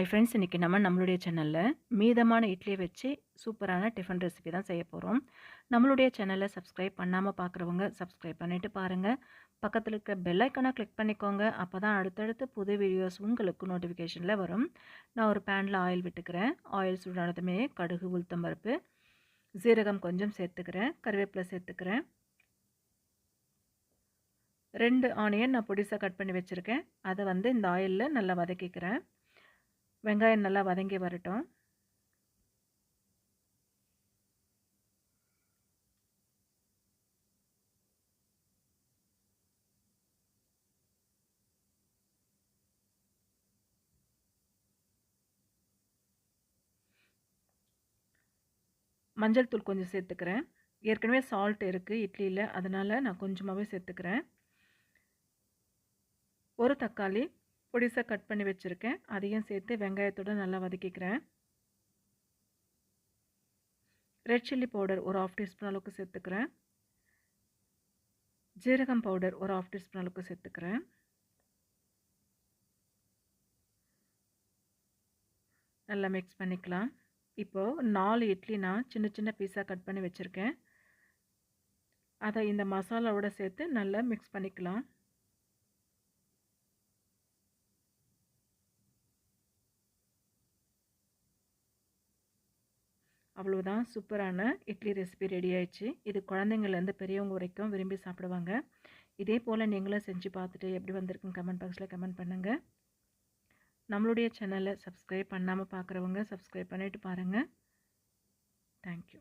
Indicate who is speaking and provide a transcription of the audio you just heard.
Speaker 1: ஐ friends இன்றைக்கி நம்ம நம்மளுடைய சேனலில் மீதமான இட்லியை வச்சு சூப்பரான டிஃபன் ரெசிபி தான் செய்ய போகிறோம் நம்மளுடைய சேனலை சப்ஸ்கிரைப் பண்ணாமல் பார்க்குறவங்க சப்ஸ்கிரைப் பண்ணிவிட்டு பாருங்கள் பக்கத்தில் இருக்க பெல் ஐக்கனை கிளிக் பண்ணிக்கோங்க. அப்போ தான் அடுத்தடுத்து புது வீடியோஸ் உங்களுக்கு நோட்டிஃபிகேஷனில் வரும். நான் ஒரு பேனில் ஆயில் விட்டுக்கிறேன். ஆயில் சூடானதுமே கடுகு உளுத்தம்பருப்பு ஜீரகம் கொஞ்சம் சேர்த்துக்கிறேன். கருவேப்பிலை சேர்த்துக்கிறேன். ரெண்டு ஆனியன் நான் பொடிசாக கட் பண்ணி வச்சுருக்கேன். அதை வந்து இந்த ஆயிலில் நல்லா வதக்கிக்கிறேன். வெங்காயம் நல்லா வதங்கி வரட்டும். மஞ்சள் தூள் கொஞ்சம் சேர்த்துக்கிறேன். ஏற்கனவே சால்ட் இருக்குது இட்லியில். அதனால் நான் கொஞ்சமாகவே சேர்த்துக்கிறேன். ஒரு தக்காளி பொடிசாக கட் பண்ணி வச்சுருக்கேன். அதையும் சேர்த்து வெங்காயத்தோடு நல்லா வதக்கிக்கிறேன். ரெட் சில்லி பவுடர் ஒரு ஆஃப் டீஸ்பூன் அளவுக்கு சேர்த்துக்கிறேன். ஜீரகம் பவுடர் ஒரு ஆஃப் டீஸ்பூன் அளவுக்கு சேர்த்துக்கிறேன். நல்லா மிக்ஸ் பண்ணிக்கலாம். இப்போது நாலு இட்லி நான் சின்ன சின்ன பீஸாக கட் பண்ணி வச்சுருக்கேன். அதை இந்த மசாலாவோட சேர்த்து நல்லா மிக்ஸ் பண்ணிக்கலாம். அவ்வளோதான். சூப்பரான இட்லி ரெசிபி ரெடி ஆயிடுச்சு. இது குழந்தைங்கள்லேருந்து பெரியவங்க வரைக்கும் விரும்பி சாப்பிடுவாங்க. இதே போல் நீங்களும் செஞ்சு பார்த்துட்டு எப்படி வந்திருக்குன்னு கமெண்ட் பாக்ஸில் கமெண்ட் பண்ணுங்கள் நம்மளுடைய சேனலை சப்ஸ்கிரைப் பண்ணாமல் பார்க்குறவங்க சப்ஸ்கிரைப் பண்ணிவிட்டு பாருங்கள் தேங்க்யூ.